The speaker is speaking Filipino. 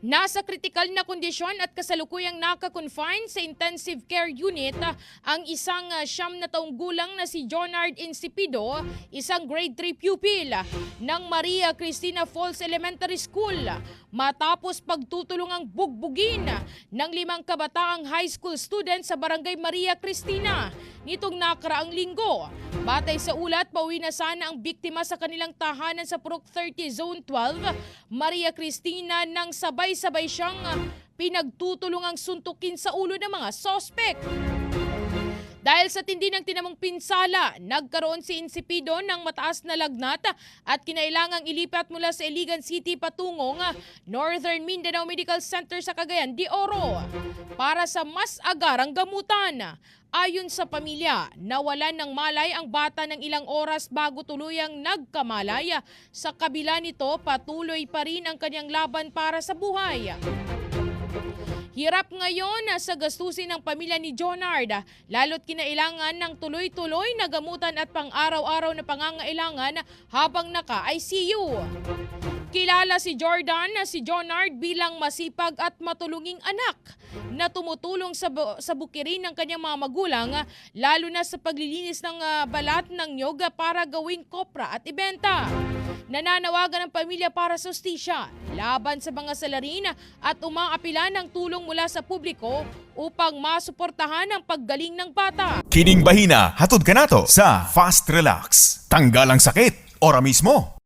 Nasa kritikal na kondisyon at kasalukuyang naka-confine sa intensive care unit ang isang ah, siyam na taong gulang na si Jonard Incipido, isang grade 3 pupil ng Maria Cristina Falls Elementary School matapos pagtutulungang bugbugin ng limang kabataang high school student sa barangay Maria Cristina nitong nakaraang linggo. Batay sa ulat, pauwi na sana ang biktima sa kanilang tahanan sa Purok 30 Zone 12, Maria Cristina nang sabay-sabay siyang ah, pinagtutulungang suntukin sa ulo ng mga sospek. Dahil sa tindi ng tinamong pinsala, nagkaroon si Insipido ng mataas na lagnat at kinailangang ilipat mula sa Iligan City patungong Northern Mindanao Medical Center sa Cagayan de Oro para sa mas agarang gamutan. Ayon sa pamilya, nawalan ng malay ang bata ng ilang oras bago tuluyang nagkamalay. Sa kabila nito, patuloy pa rin ang kanyang laban para sa buhay. Hirap ngayon na sa gastusin ng pamilya ni Jonard, lalo't kinailangan ng tuloy-tuloy na gamutan at pang-araw-araw na pangangailangan habang naka-ICU. Kilala si Jordan na si Jonard bilang masipag at matulunging anak na tumutulong sa, bu- sa bukirin ng kanyang mga magulang lalo na sa paglilinis ng ah, balat ng yoga para gawing kopra at ibenta. Nananawagan ng pamilya para sa ustisya laban sa mga salarin at umaapila ng tulong mula sa publiko upang masuportahan ang paggaling ng bata. Kining bahina, hatod ka nato sa Fast Relax. Tanggal ang sakit, ora mismo.